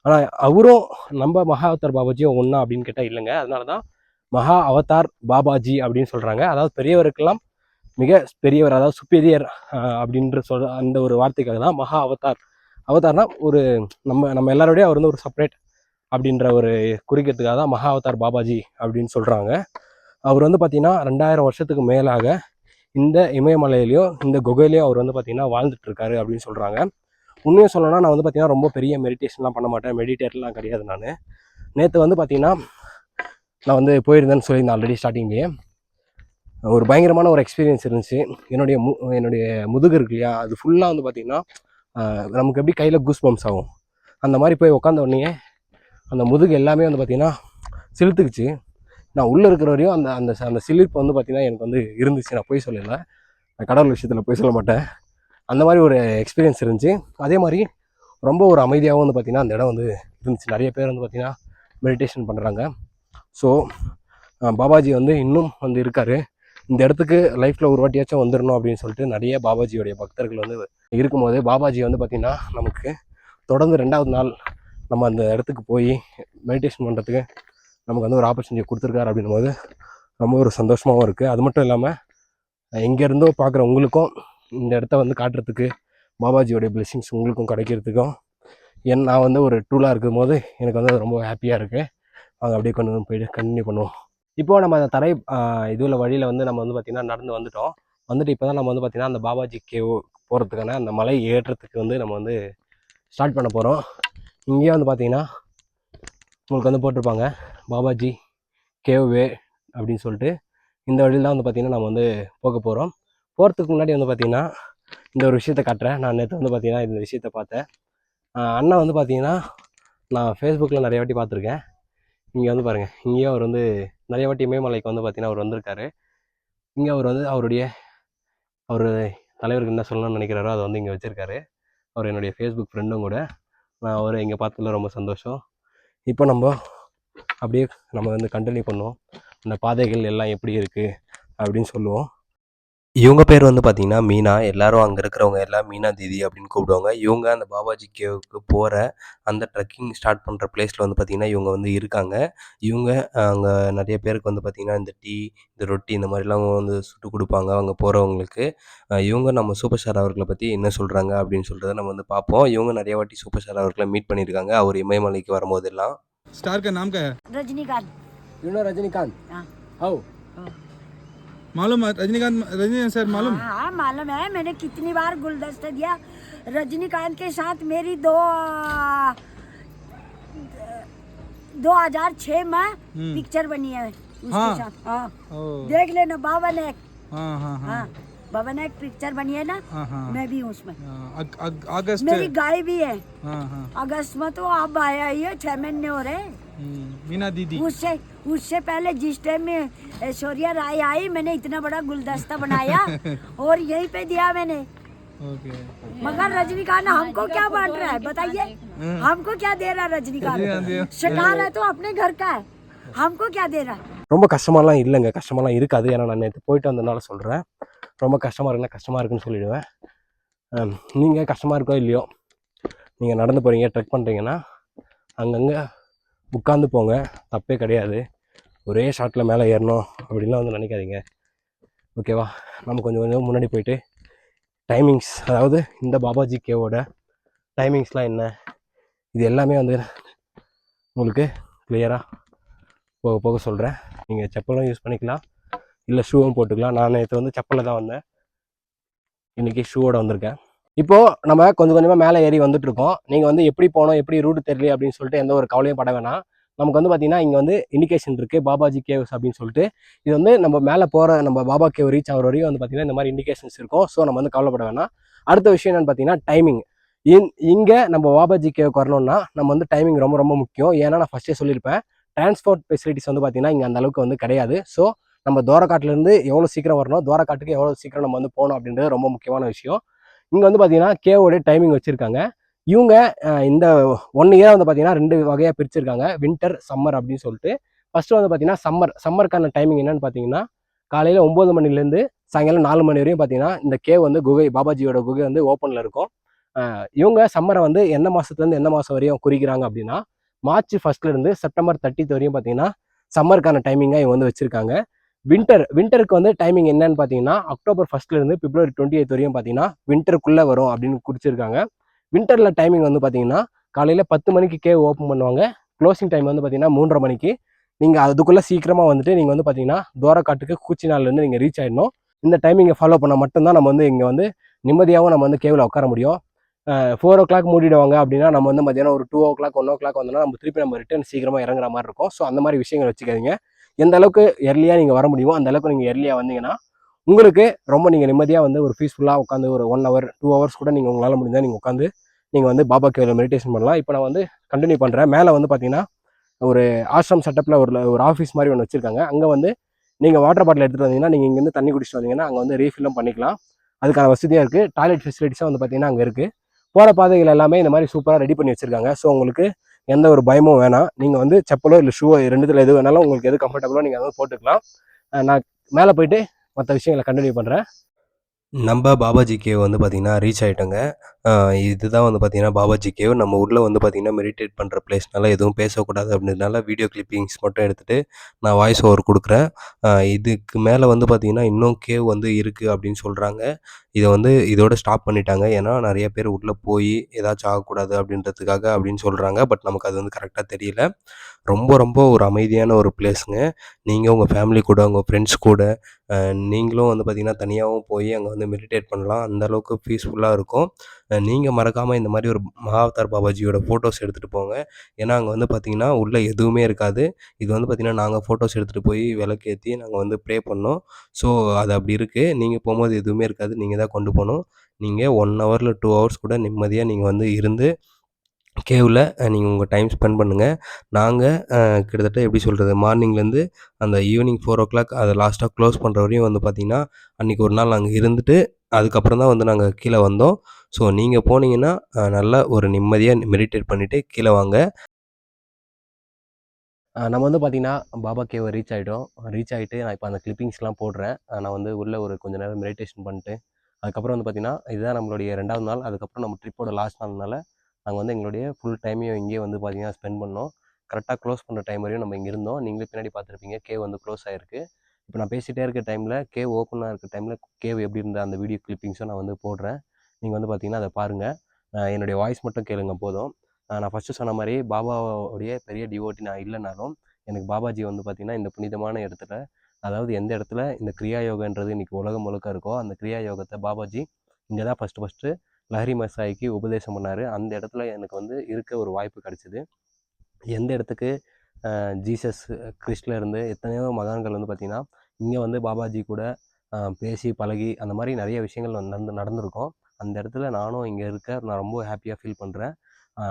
ஆனால் அவரும் நம்ம மகாவதார் பாபாஜியும் ஒன்றா அப்படின்னு கேட்டால் இல்லைங்க. அதனால தான் மகா அவதார் பாபாஜி அப்படின்னு சொல்கிறாங்க அதாவது பெரியவருக்கெல்லாம் மிக பெரியவர் அதாவது சுப்பீரியர் அப்படின்ற சொல் அந்த ஒரு வார்த்தைக்காக தான் மகா அவதார் அவதார்னா ஒரு நம்ம நம்ம எல்லாரோடய அவர் வந்து ஒரு செப்பரேட் அப்படின்ற ஒரு குறிக்கிறதுக்காக தான் மகா அவதார் பாபாஜி அப்படின்னு சொல்கிறாங்க அவர் வந்து பார்த்திங்கன்னா ரெண்டாயிரம் வருஷத்துக்கு மேலாக இந்த இமயமலையிலையும் இந்த குகையிலையும் அவர் வந்து பார்த்திங்கன்னா வாழ்ந்துட்டுருக்காரு அப்படின்னு சொல்கிறாங்க உண்மையை சொல்லணும்னா நான் வந்து பார்த்திங்கன்னா ரொம்ப பெரிய மெடிடேஷன்லாம் பண்ண மாட்டேன். மெடிடேட்லாம் கிடையாது நான். நேற்று வந்து பார்த்திங்கன்னா நான் வந்து போயிருந்தேன்னு சொல்லியிருந்தேன் ஆல்ரெடி ஸ்டார்டிங்லேயே ஒரு பயங்கரமான ஒரு எக்ஸ்பீரியன்ஸ் இருந்துச்சு. என்னுடைய மு என்னுடைய முதுகு இருக்கு இல்லையா? அது ஃபுல்லாக வந்து பார்த்திங்கன்னா நமக்கு எப்படி கையில் கூஸ் பம்ப்ஸ் ஆகும்? அந்த மாதிரி போய் உட்காந்த உடனே அந்த முதுகு எல்லாமே வந்து பார்த்திங்கன்னா சிலுத்துக்குச்சு. நான் உள்ளே இருக்கிற வரையும் அந்த அந்த அந்த சிலிர்ப்பு வந்து பார்த்திங்கன்னா எனக்கு வந்து இருந்துச்சு. நான் போய் சொல்லலை. நான் கடவுள் விஷயத்தில் போய் சொல்ல மாட்டேன். அந்த மாதிரி ஒரு எக்ஸ்பீரியன்ஸ் இருந்துச்சு. அதே மாதிரி ரொம்ப ஒரு அமைதியாகவும் வந்து பார்த்திங்கன்னா அந்த இடம் வந்து இருந்துச்சு. நிறைய பேர் வந்து பார்த்திங்கன்னா மெடிடேஷன் பண்ணுறாங்க ஸோ பாபாஜி வந்து இன்னும் வந்து இருக்கார். இந்த இடத்துக்கு லைஃப்பில் ஒரு வாட்டியாச்சும் வந்துடணும் அப்படின்னு சொல்லிட்டு நிறைய பாபாஜியோடைய பக்தர்கள் வந்து இருக்கும்போது பாபாஜி வந்து பார்த்திங்கன்னா நமக்கு தொடர்ந்து ரெண்டாவது நாள் நம்ம அந்த இடத்துக்கு போய் மெடிடேஷன் பண்ணுறதுக்கு நமக்கு வந்து ஒரு ஆப்பர்ச்சுனிட்டி கொடுத்துருக்காரு அப்படின்னும் போது ரொம்ப ஒரு சந்தோஷமாகவும் இருக்குது அது மட்டும் இல்லாமல் எங்கேருந்தோ பார்க்குற உங்களுக்கும் இந்த இடத்த வந்து காட்டுறதுக்கு பாபாஜியோடைய பிளெஸிங்ஸ் உங்களுக்கும் கிடைக்கிறதுக்கும் என் நான் வந்து ஒரு டூலாக இருக்கும் போது எனக்கு வந்து அது ரொம்ப ஹாப்பியாக இருக்குது நாங்கள் அப்படியே கொண்டு போயிட்டு கண்டினியூ பண்ணுவோம். இப்போ நம்ம அந்த தரை இதுல வழியில் வந்து நம்ம வந்து பார்த்திங்கன்னா நடந்து வந்துட்டோம். வந்துட்டு இப்போ தான் நம்ம வந்து பார்த்திங்கன்னா அந்த பாபாஜி கேவ் போகிறதுக்கான அந்த மலை ஏற்றத்துக்கு வந்து நம்ம வந்து ஸ்டார்ட் பண்ண போகிறோம் இங்கேயே வந்து பார்த்திங்கன்னா உங்களுக்கு வந்து போட்டிருப்பாங்க பாபாஜி கேவ் வே அப்படின்னு சொல்லிட்டு. இந்த வழியில் தான் வந்து பார்த்திங்கன்னா நம்ம வந்து போக போகிறோம் போகிறதுக்கு முன்னாடி வந்து பார்த்திங்கன்னா இந்த ஒரு விஷயத்த காட்டுறேன். நான் நேற்று வந்து பார்த்திங்கன்னா இந்த விஷயத்த பார்த்தேன். அண்ணா வந்து பார்த்திங்கன்னா நான் ஃபேஸ்புக்கில் நிறைய வாட்டி பார்த்துருக்கேன். இங்கே வந்து பாருங்கள் இங்கேயும் அவர் வந்து நிறைய வாட்டி இமயமலைக்கு வந்து பார்த்திங்கன்னா அவர் வந்திருக்காரு. இங்கே அவர் வந்து அவருடைய அவர் தலைவருக்கு என்ன சொல்லணும்னு நினைக்கிறாரோ அதை வந்து இங்கே வச்சுருக்காரு. அவர் என்னுடைய ஃபேஸ்புக் ஃப்ரெண்டும் கூட. நான் அவரை இங்கே பார்த்ததுல ரொம்ப சந்தோஷம். இப்போ நம்ம அப்படியே நம்ம வந்து கண்டினியூ பண்ணுவோம். அந்த பாதைகள் எல்லாம் எப்படி இருக்குது அப்படின்னு சொல்லுவோம். இவங்க பேர் வந்து பார்த்தீங்கன்னா மீனா. எல்லாரும் அங்கே இருக்கிறவங்க எல்லாம் மீனா தீதி அப்படின்னு கூப்பிடுவாங்க. இவங்க அந்த பாபாஜி கேவுக்கு போகிற அந்த ட்ரெக்கிங் ஸ்டார்ட் பண்ணுற பிளேஸில் வந்து பார்த்திங்கன்னா இவங்க வந்து இருக்காங்க. இவங்க அங்கே நிறைய பேருக்கு வந்து பார்த்திங்கன்னா இந்த டீ இந்த ரொட்டி இந்த மாதிரிலாம் வந்து சுட்டு கொடுப்பாங்க அங்கே போகிறவங்களுக்கு இவங்க நம்ம சூப்பர் ஸ்டார் அவர்களை பற்றி என்ன சொல்கிறாங்க அப்படின்னு சொல்கிறத நம்ம வந்து பார்ப்போம். இவங்க நிறைய வாட்டி சூப்பர் ஸ்டார் அவர்களை மீட் பண்ணியிருக்காங்க. அவர் இமயமலைக்கு வரும்போதெல்லாம். ஸ்டார் கா ரஜினிகாந்த். யூனோ ரஜினிகாந்த்? ஓ मालूम है रजनीकांत रजनी सर मालूम? हाँ हाँ, मालूम है। मैंने कितनी बार गुलदस्ता दिया। रजनीकांत के साथ मेरी दो दो हज़ार छह में पिक्चर बनी है उसके हाँ। साथ हाँ। देख लेना बाबा नायक हाँ हाँ हाँ। हाँ बाबा नायक पिक्चर बनी है ना हाँ हाँ। मैं भी हूँ उसमें। हाँ, अग- अग- अगस्त। मेरी गाय भी है। हाँ हाँ। अगस्त में तो आप आया ही है छह महीने हो रहे हैं। हम्म, मीना दीदी। उससे उससे पहले जिस टाइम में ऐश्वर्या राय आई मैंने इतना बड़ा गुलदस्ता बनाया और यहीं पे दिया मैंने ओके मगर रजनीकांत हमको क्या बांट रहा है बताइए हमको क्या दे रहा है रजनीकांत रजनीकांत दे- शिकार है तो अपने घर का है हमको क्या दे रहा है ரொம்ப கஷ்டமாலாம் இல்லைங்க கஷ்டமாலாம் இருக்காது ஏன்னா நான் நேற்று போயிட்டு வந்ததுனால சொல்கிறேன் ரொம்ப கஷ்டமாக இருக்குன்னா கஷ்டமாக இருக்குன்னு சொல்லிடுவேன் நீங்கள் கஷ்டமாக இருக்கோ இல்லையோ நீங்கள் நடந்து போகிறீங்க ட்ரெக் பண்ணுறீங்கன்னா அங்கங்கே உட்காந்து போங்க தப்பே கிடையாது ஒரே ஷாட்டில் மேலே ஏறணும் அப்படின்லாம் வந்து நினைக்காதீங்க. ஓகேவா நம்ம கொஞ்சம் கொஞ்சம் முன்னாடி போயிட்டு டைமிங்ஸ் அதாவது இந்த பாபாஜி கேவோட டைமிங்ஸ்லாம் என்ன? இது எல்லாமே வந்து உங்களுக்கு கிளியராக போக போக சொல்கிறேன் நீங்கள் செப்பலும் யூஸ் பண்ணிக்கலாம். இல்லை ஷூவும் போட்டுக்கலாம். நான் நேற்று வந்து செப்பலில் தான் வந்தேன். இன்றைக்கி ஷூவோட வந்திருக்கேன். இப்போது நம்ம கொஞ்சம் கொஞ்சமாக மேலே ஏறி வந்துட்டுருக்கோம் நீங்கள் வந்து எப்படி போனோம் எப்படி ரூட் தெரியல அப்படின்னு சொல்லிட்டு எந்த ஒரு கவலையும் பட வேணாம். நமக்கு வந்து பார்த்திங்கன்னா இங்கே வந்து இண்டிகேஷன் இருக்குது பாபாஜி கேவ்ஸ் அப்படின்னு சொல்லிட்டு. இது வந்து நம்ம மேலே போகிற நம்ம பாபா கேவ் ரீச் ஆகிற வரையும் வந்து பார்த்திங்கன்னா இந்த மாதிரி இண்டிகேஷன்ஸ் இருக்கும். ஸோ நம்ம வந்து கவலைப்பட வேணாம். அடுத்த விஷயம் என்னென்னு பார்த்தீங்கன்னா டைமிங் இன் இங்கே நம்ம பாபாஜி கேவுக்கு வரணும்னா நம்ம வந்து டைமிங் ரொம்ப ரொம்ப முக்கியம். ஏன்னா நான் ஃபஸ்ட்டே சொல்லியிருப்பேன். டிரான்ஸ்போர்ட் ஃபெசிலிட்டிஸ் வந்து பார்த்திங்கன்னா இங்கே அந்த அளவுக்கு வந்து கிடையாது. ஸோ நம்ம தோரக்காட்டிலேருந்து எவ்வளோ சீக்கிரம் வரணும் தோரக்காட்டுக்கு எவ்வளோ சீக்கிரம் நம்ம வந்து போகணும் அப்படின்றது ரொம்ப முக்கியமான விஷயம். இங்கே வந்து பார்த்தீங்கன்னா கேவோட டைமிங் வச்சுருக்காங்க. இவங்க இந்த ஒன் இயர் வந்து பார்த்தீங்கன்னா ரெண்டு வகையாக பிரிச்சிருக்காங்க. வின்டர் சம்மர் அப்படின்னு சொல்லிட்டு. ஃபஸ்ட்டு வந்து பார்த்தீங்கன்னா சம்மர் சம்மருக்கான டைமிங் என்னன்னு பார்த்தீங்கன்னா காலையில் ஒம்பது மணிலேருந்து சாயங்காலம் நாலு மணி வரையும் பார்த்தீங்கன்னா இந்த கேவ் வந்து குகை பாபாஜியோட குகை வந்து ஓப்பனில் இருக்கும். இவங்க சம்மரை வந்து எந்த மாதத்துலேருந்து எந்த மாதம் வரையும் குறிக்கிறாங்க அப்படின்னா மார்ச் ஃபர்ஸ்ட்லேருந்து செப்டம்பர் தேர்ட்டித் வரையும் பார்த்தீங்கன்னா சம்மருக்கான டைமிங்காக இவங்க வந்து வச்சுருக்காங்க. வின்டர் வின்டருக்கு வந்து டைமிங் என்னன்னு பார்த்தீங்கன்னா அக்டோபர் ஃபஸ்ட்லேருந்து பிப்ரவரி டுவெண்ட்டி எய்த் வரையும் பார்த்தீங்கன்னா வின்டருக்குள்ளே வரும் அப்படின்னு குறிச்சிருக்காங்க. வின்டரில் டைமிங் வந்து பார்த்தீங்கன்னா காலையில் பத்து மணிக்கு கேவ் ஓப்பன் பண்ணுவாங்க. க்ளோசிங் டைம் வந்து பார்த்தீங்கன்னா மூன்றரை மணிக்கு. நீங்கள் அதுக்குள்ளே சீக்கிரமாக வந்துட்டு நீங்கள் வந்து பார்த்தீங்கன்னா தோரக்காட்டுக்கு கூச்சி நாள்லேருந்து நீங்கள் ரீச் ஆகிடணும் இந்த டைமிங்கை ஃபாலோ பண்ணால் மட்டும்தான் நம்ம வந்து இங்கே வந்து நிம்மதியாகவும் நம்ம வந்து கேவில் உட்கார முடியும். ஃபோர் ஓ கிளாக் மூடிடுவாங்க அப்படின்னா நம்ம வந்து மத்தியானம் ஒரு two o'clock one o'clock வந்தோம்னா நம்ம திருப்பி நம்ம ரிட்டர்ன் சீக்கிரமாக இறங்குற மாதிரி இருக்கும். ஸோ அந்த மாதிரி விஷயங்கள் வச்சுக்காதீங்க. எந்த அளவுக்கு எர்லியாக நீங்கள் வர முடியுமோ அந்த அளவுக்கு நீங்கள் எர்லியாக வந்தீங்கன்னா உங்களுக்கு ரொம்ப நீங்கள் நிம்மதியாக வந்து ஒரு பீஸ்ஃபுல்லாக உட்காந்து ஒரு ஒன் ஹவர் டூ ஹவர்ஸ் கூட நீங்கள் உங்களால் முடிஞ்சால் நீங்கள் உட்காந்து நீங்கள் வந்து பாபா கேவில் மெடிடேஷன் பண்ணலாம். இப்போ நான் வந்து கண்டினியூ பண்ணுறேன் மேலே வந்து பார்த்தீங்கன்னா ஒரு ஆசிரம் செட்டப்பில் ஒரு ஒரு ஆஃபீஸ் மாதிரி ஒன்று வச்சுருக்காங்க. அங்கே வந்து நீங்கள் வாட்டர் பாட்டில் எடுத்துகிட்டு வந்தீங்கன்னா நீங்கள் இங்கேருந்து தண்ணி குடிச்சிட்டு வந்தீங்கன்னா அங்கே வந்து ரீஃபில்லும் பண்ணிக்கலாம். அதுக்கான வசதியாக இருக்குது டாய்லெட் ஃபெசிலிட்டிஸும் வந்து பார்த்தீங்கன்னா அங்கே இருக்குது போகிற பாதைகள் எல்லாமே இந்த மாதிரி சூப்பராக ரெடி பண்ணி வச்சுருக்காங்க. ஸோ உங்களுக்கு எந்த ஒரு பயமும் வேணாம். நீங்கள் வந்து செப்பலோ இல்லை ஷூவோ ரெண்டுத்தில் எது வேணாலும் உங்களுக்கு எது கம்ஃபர்டபுளோ நீங்கள் அதை போட்டுக்கலாம். நான் மேலே போயிட்டு மற்ற விஷயங்களை கண்டினியூ பண்ணுறேன் நம்ம பாபாஜிக்கு வந்து பார்த்திங்கன்னா ரீச் ஆகிட்டோங்க இதுதான் வந்து பார்த்திங்கன்னா பாபாஜி கேவ் நம்ம ஊரில் வந்து பார்த்திங்கன்னா மெடிடேட் பண்ணுற பிளேஸ்னால எதுவும் பேசக்கூடாது அப்படின்றதுனால வீடியோ கிளிப்பிங்ஸ் மட்டும் எடுத்துகிட்டு நான் வாய்ஸ் ஓவர் கொடுக்குறேன். இதுக்கு மேலே வந்து பார்த்திங்கன்னா இன்னும் கேவ் வந்து இருக்குது அப்படின்னு சொல்கிறாங்க இதை வந்து இதோட ஸ்டாப் பண்ணிட்டாங்க. ஏன்னா நிறைய பேர் உள்ளே போய் ஏதாச்சும் ஆகக்கூடாது அப்படின்றதுக்காக அப்படின்னு சொல்கிறாங்க பட் நமக்கு அது வந்து கரெக்டாக தெரியல. ரொம்ப ரொம்ப ஒரு அமைதியான ஒரு பிளேஸுங்க நீங்கள் உங்கள் ஃபேமிலி கூட உங்கள் ஃப்ரெண்ட்ஸ் கூட நீங்களும் வந்து பார்த்திங்கன்னா தனியாகவும் போய் அங்கே வந்து மெடிடேட் பண்ணலாம். அந்தளவுக்கு பீஸ்ஃபுல்லாக இருக்கும். நீங்கள் மறக்காமல் இந்த மாதிரி ஒரு மகாவதார் பாபாஜியோட ஃபோட்டோஸ் எடுத்துகிட்டு போங்க. ஏன்னா அங்கே வந்து பார்த்திங்கன்னா உள்ளே எதுவுமே இருக்காது. இது வந்து பார்த்திங்கன்னா நாங்கள் ஃபோட்டோஸ் எடுத்துகிட்டு போய் விளக்கேற்றி நாங்கள் வந்து ப்ரே பண்ணோம். ஸோ அது அப்படி இருக்குது நீங்கள் போகும்போது எதுவுமே இருக்காது. நீங்கள் தான் கொண்டு போகணும் நீங்கள் ஒன் ஹவரில் டூ ஹவர்ஸ் கூட நிம்மதியாக நீங்கள் வந்து இருந்து கேவில் நீங்கள் உங்கள் டைம் ஸ்பெண்ட் பண்ணுங்கள் நாங்கள் கிட்டத்தட்ட எப்படி சொல்கிறது மார்னிங்லேருந்து அந்த ஈவினிங் ஃபோர் ஓ கிளாக் அதை லாஸ்ட்டாக க்ளோஸ் பண்ணுற வரையும் வந்து பார்த்திங்கன்னா அன்றைக்கி ஒரு நாள் நாங்கள் இருந்துட்டு அதுக்கப்புறம் தான் வந்து நாங்கள் கீழே வந்தோம். ஸோ நீங்கள் போனீங்கன்னா நல்லா ஒரு நிம்மதியாக மெடிடேட் பண்ணிவிட்டு கீழே வாங்க. நம்ம வந்து பார்த்திங்கன்னா பாபா கேவை ரீச் ஆகிட்டோம் ரீச் ஆகிட்டு நான் இப்போ அந்த கிளிப்பிங்ஸ்லாம் போடுறேன். நான் வந்து உள்ளே ஒரு கொஞ்ச நேரம் மெடிடேஷன் பண்ணிட்டு அதுக்கப்புறம் வந்து பார்த்திங்கன்னா இதுதான் நம்மளுடைய ரெண்டாவது நாள். அதுக்கப்புறம் நம்ம ட்ரிப்போட லாஸ்ட் நாள்னால நாங்கள் வந்து எங்களுடைய ஃபுல் டைமையும் இங்கேயே வந்து பார்த்திங்கன்னா ஸ்பெண்ட் பண்ணோம். கரெக்டாக க்ளோஸ் பண்ணுற டைம் வரையும் நம்ம இங்கே இருந்தோம். நீங்களே பின்னாடி பார்த்துருப்பீங்க கே வந்து க்ளோஸ் ஆகிருக்கு இப்போ நான் பேசிகிட்டே இருக்க டைமில் கேவ் ஓப்பனாக இருக்க டைமில் கேவ் எப்படி இருந்த அந்த வீடியோ கிளிப்பிங்ஸும் நான் வந்து போடுறேன். நீங்கள் வந்து பார்த்தீங்கன்னா அதை பாருங்கள் என்னுடைய வாய்ஸ் மட்டும் கேளுங்க போதும். நான் ஃபஸ்ட்டு சொன்ன மாதிரி பாபாவுடைய பெரிய டிவோட்டி நான் இல்லைனாலும் எனக்கு பாபாஜி வந்து பார்த்திங்கன்னா இந்த புனிதமான இடத்துல அதாவது எந்த இடத்துல இந்த கிரியா யோகன்றது இன்றைக்கி உலகம் முழுக்க இருக்கோ அந்த கிரியா யோகத்தை பாபாஜி இங்கே தான் ஃபஸ்ட்டு ஃபஸ்ட்டு லஹரி மசாய்க்கு உபதேசம் பண்ணார். அந்த இடத்துல எனக்கு வந்து இருக்க ஒரு வாய்ப்பு கிடச்சிது. எந்த இடத்துக்கு ஜீசஸ் கிறிஸ்டில் இருந்து எத்தனையோ மகான்கள் வந்து பார்த்திங்கன்னா இங்கே வந்து பாபாஜி கூட பேசி பழகி அந்த மாதிரி நிறைய விஷயங்கள் நடந்து நடந்திருக்கும். அந்த இடத்துல நானும் இங்கே இருக்க நான் ரொம்ப ஹாப்பியாக ஃபீல் பண்ணுறேன்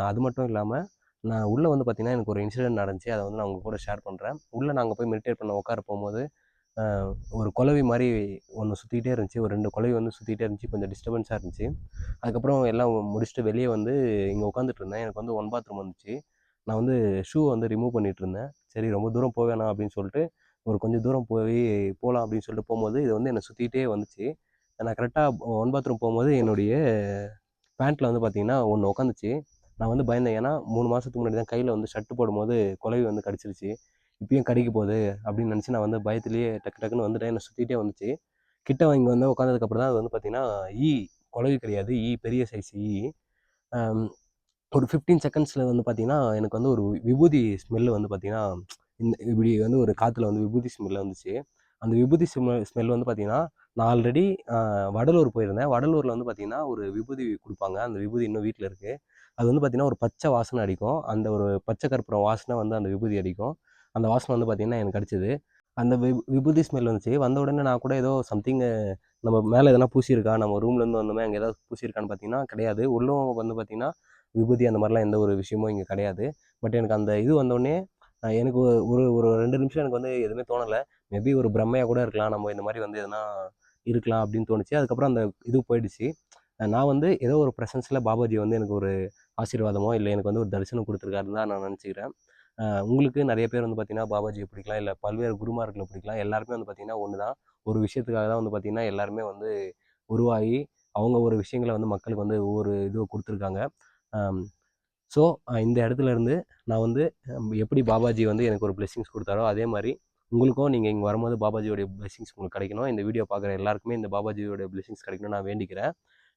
அது மட்டும் இல்லாமல் நான் உள்ளே வந்து பார்த்திங்கன்னா எனக்கு ஒரு இன்சிடென்ட் நடந்துச்சு. அதை வந்து நான் உங்கள் கூட ஷேர் பண்ணுறேன் உள்ளே நாங்கள் போய் மெடிடேட் பண்ண உட்கார போகும்போது ஒரு குலவி மாதிரி ஒன்று சுற்றிக்கிட்டே இருந்துச்சு. ஒரு ரெண்டு குலவி வந்து சுற்றிக்கிட்டே இருந்துச்சு. கொஞ்சம் டிஸ்டர்பன்ஸாக இருந்துச்சு. அதுக்கப்புறம் எல்லாம் முடிச்சுட்டு வெளியே வந்து இங்கே உட்காந்துட்டு இருந்தேன். எனக்கு வந்து ஒன் பாத்ரூம் வந்துச்சு. நான் வந்து ஷூ வந்து ரிமூவ் பண்ணிட்டு இருந்தேன் சரி ரொம்ப தூரம் போக வேணாம் அப்படின்னு சொல்லிட்டு ஒரு கொஞ்சம் தூரம் போய் போகலாம் அப்படின்னு சொல்லிட்டு போகும்போது இது வந்து என்னை சுற்றிக்கிட்டே வந்துச்சு. நான் கரெக்டாக ஒன் பாத்ரூம் போகும்போது என்னுடைய பேண்ட்டில் வந்து பார்த்திங்கன்னா ஒன்று உட்காந்துச்சு நான் வந்து பயந்தேன். ஏன்னா மூணு மாதத்துக்கு முன்னாடி தான் கையில் வந்து ஷர்ட் போடும்போது குலவி வந்து கடிச்சிருச்சு. இப்பயும் கடிக்க போகுது அப்படின்னு நினச்சி நான் வந்து பயத்துலேயே டக்கு டக்குன்னு வந்துட்டேன். என்னை சுற்றிட்டே வந்துச்சு. கிட்ட வாங்கி வந்து உட்காந்ததுக்கப்புறம் தான் அது வந்து பார்த்தீங்கன்னா ஈ e குலவி கிடையாது. ஈ பெரிய சைஸ் e. ஈ ஒரு ஃபிஃப்டீன் செகண்ட்ஸில் வந்து பார்த்தீங்கன்னா எனக்கு வந்து ஒரு விபூதி ஸ்மெல்லு வந்து பார்த்தீங்கன்னா இந்த இப்படி வந்து ஒரு காற்றுல வந்து விபூதி ஸ்மெல்லு வந்துச்சு. அந்த விபூதி ஸ்மெல் ஸ்மெல் வந்து பார்த்தீங்கன்னா நான் ஆல்ரெடி வடலூர் போயிருந்தேன். வடலூரில் வந்து பார்த்தீங்கன்னா ஒரு விபூதி கொடுப்பாங்க. அந்த விபூதி இன்னும் வீட்டில் இருக்குது அது வந்து பார்த்தீங்கன்னா ஒரு பச்சை வாசனை அடிக்கும். அந்த ஒரு பச்சை கற்பூரம் வாசனை வந்து அந்த விபூதி அடிக்கும். அந்த வாசனை வந்து பார்த்தீங்கன்னா எனக்கு அடிச்சது அந்த வி விபூதி ஸ்மெல் வந்துச்சு. வந்த உடனே நான் கூட ஏதோ சம்திங் நம்ம மேலே எதனா பூசியிருக்கா? நம்ம ரூம்லேருந்து வந்தோமே அங்கே ஏதாவது பூசியிருக்கான்னு பார்த்தீங்கன்னா கிடையாது. உள்ளும் வந்து பார்த்தீங்கன்னா விபூதி அந்த மாதிரிலாம் எந்த ஒரு விஷயமும் இங்கே கிடையாது. பட் எனக்கு அந்த இது வந்தோடனே எனக்கு ஒரு ஒரு ஒரு ரெண்டு நிமிஷம் எனக்கு வந்து எதுவுமே தோணலை. மேபி ஒரு பிரம்மையாக கூட இருக்கலாம். நம்ம இந்த மாதிரி வந்து எதனா இருக்கலாம் அப்படின்னு தோணுச்சு. அதுக்கப்புறம் அந்த இது போயிடுச்சு. நான் வந்து ஏதோ ஒரு ப்ரெசன்ஸில் பாபாஜி வந்து எனக்கு ஒரு ஆசீர்வாதமோ இல்லை எனக்கு வந்து ஒரு தரிசனம் கொடுத்துருக்காருன்னு தான் நான் நினச்சிக்கிறேன். உங்களுக்கு நிறைய பேர் வந்து பார்த்தீங்கன்னா பாபாஜியை பிடிக்கலாம். இல்லை பல்வேறு குருமார்களை பிடிக்கலாம். எல்லாருமே வந்து பார்த்தீங்கன்னா ஒன்று தான். ஒரு விஷயத்துக்காக தான் வந்து பார்த்தீங்கன்னா எல்லாருமே வந்து உருவாகி அவங்க ஒரு விஷயங்களை வந்து மக்களுக்கு வந்து ஒவ்வொரு இது கொடுத்துருக்காங்க. ஸோ இந்த இடத்துல இருந்து நான் வந்து எப்படி பாபாஜி வந்து எனக்கு ஒரு blessings கொடுத்தாரோ அதே மாதிரி உங்களுக்கும் நீங்கள் இங்கே வரும்போது பாபாஜியோடைய blessings உங்களுக்கு கிடைக்கணும். இந்த வீடியோ பார்க்குற எல்லாருக்குமே இந்த பாபாஜியோடைய blessings கிடைக்கணும் நான் வேண்டிக்கிறேன்.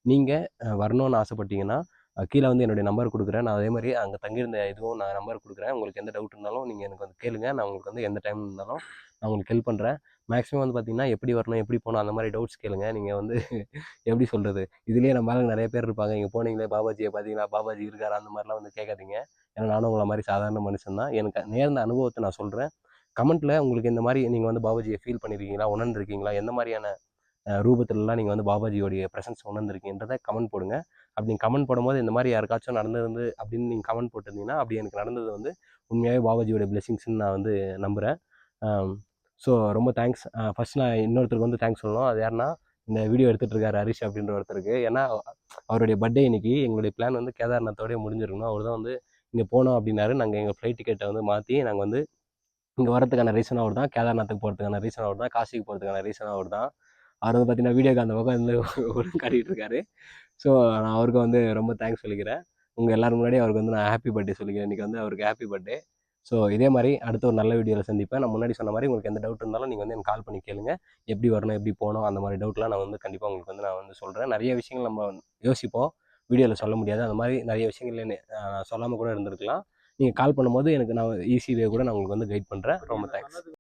நீங்கள் வரணும்னு ஆசைப்பட்டீங்கன்னா கீழே வந்து என்னுடைய நம்பர் கொடுக்குறேன். நான் அதே மாதிரி அங்கே தங்கியிருந்த இதுவும் நான் நம்பர் கொடுக்குறேன். உங்களுக்கு எந்த டவுட் இருந்தாலும் நீங்கள் எனக்கு வந்து கேளுங்க. நான் உங்களுக்கு வந்து எந்த டைம் இருந்தாலும் நான் உங்களுக்கு ஹெல்ப் பண்ணுறேன் மேக்ஸிமம் வந்து பார்த்தீங்கன்னா எப்படி வரணும் எப்படி போகணும் அந்த மாதிரி டவுட்ஸ் கேளுங்க. நீங்கள் வந்து எப்படி சொல்கிறது இதுலேயே நம்ம ஆளுங்க நிறைய பேர் இருப்பாங்க. இங்கே போனீங்களே பாபாஜியை பார்த்தீங்களா பாபாஜி இருக்காரா? அந்த மாதிரிலாம் வந்து கேட்காதீங்க ஏன்னா நானும் உங்களை மாதிரி சாதாரண மனுஷன் தான். எனக்கு நேர்ந்த அனுபவத்தை நான் சொல்கிறேன் கமெண்ட்டில் உங்களுக்கு இந்த மாதிரி நீங்கள் வந்து பாபாஜியை ஃபீல் பண்ணியிருக்கீங்களா உணர்ந்துருக்கீங்களா? எந்த மாதிரியான ரூபத்திலலாம் ரூபத்துலலாம் நீங்கள் வந்து பாபாஜியோடைய ப்ரெசன்ஸ் உணர்ந்துருக்கீங்கன்றதை கமெண்ட் போடுங்க. அப்படி நீங்கள் கமெண்ட் போடும்போது இந்த மாதிரி யாருக்காச்சும் நடந்திருந்து அப்படின்னு நீங்கள் கமெண்ட் போட்டிருந்தீங்கன்னா அப்படி எனக்கு நடந்தது வந்து உண்மையாகவே பாபாஜியோட பிளெஸிங்ஸ்ன்னு நான் வந்து நம்புகிறேன் ஸோ ரொம்ப தேங்க்ஸ் ஃபஸ்ட் நான் இன்னொருத்தருக்கு வந்து தேங்க்ஸ் சொல்லணும். அது யாருன்னா இந்த வீடியோ எடுத்துகிட்டு இருக்காரு ஹரிஷ் அப்படின்ற ஒருத்தருக்கு. ஏன்னா அவருடைய பர்த்டே இன்னைக்கு. எங்களுடைய பிளான் வந்து கேதார்நாத்தோடய முடிஞ்சிருக்கணும் அவர் தான் வந்து இங்கே போனோம் அப்படின்னாரு. நாங்கள் எங்கள் ஃப்ளைட் டிக்கெட்டை வந்து மாற்றி நாங்கள் வந்து இங்கே வரதுக்கான ரீசன் அவர் தான். கேதார்நாத்துக்கு போகிறதுக்கான ரீசன் அவர் தான். காசிக்கு போகிறதுக்கான ரீசன் அவர் தான். அவர் வந்து பார்த்தீங்கன்னா வீடியோக்கு அந்த பக்கம் வந்து ஒரு காட்டிகிட்டு இருக்காரு. ஸோ நான் அவருக்கு வந்து ரொம்ப தேங்க்ஸ் சொல்லிக்கிறேன். உங்கள் எல்லோரும் முன்னாடி அவருக்கு வந்து நான் ஹாப்பி பர்த்டே சொல்லிக்கிறேன். இன்றைக்கி வந்து அவருக்கு ஹாப்பி பர்த்டே ஸோ இதே மாதிரி அடுத்த ஒரு நல்ல வீடியோவில் சந்திப்பேன். நான் முன்னாடி சொன்ன மாதிரி உங்களுக்கு எந்த டவுட் இருந்தாலும் நீங்கள் வந்து எனக்கு கால் பண்ணி கேளுங்க. எப்படி வரணும் எப்படி போகணும் அந்த மாதிரி டவுட்லாம் நான் வந்து கண்டிப்பாக உங்களுக்கு வந்து நான் வந்து சொல்கிறேன் நிறைய விஷயங்கள் நம்ம யோசிப்போம். வீடியோவில் சொல்ல முடியாது. அந்த மாதிரி நிறைய விஷயங்கள் நான் சொல்லாமல் கூட இருந்திருக்கலாம். நீங்கள் கால் பண்ணும்போது எனக்கு நான் ஈஸி வே கூட நான் உங்களுக்கு வந்து கைட் பண்ணுறேன் ரொம்ப தேங்க்ஸ்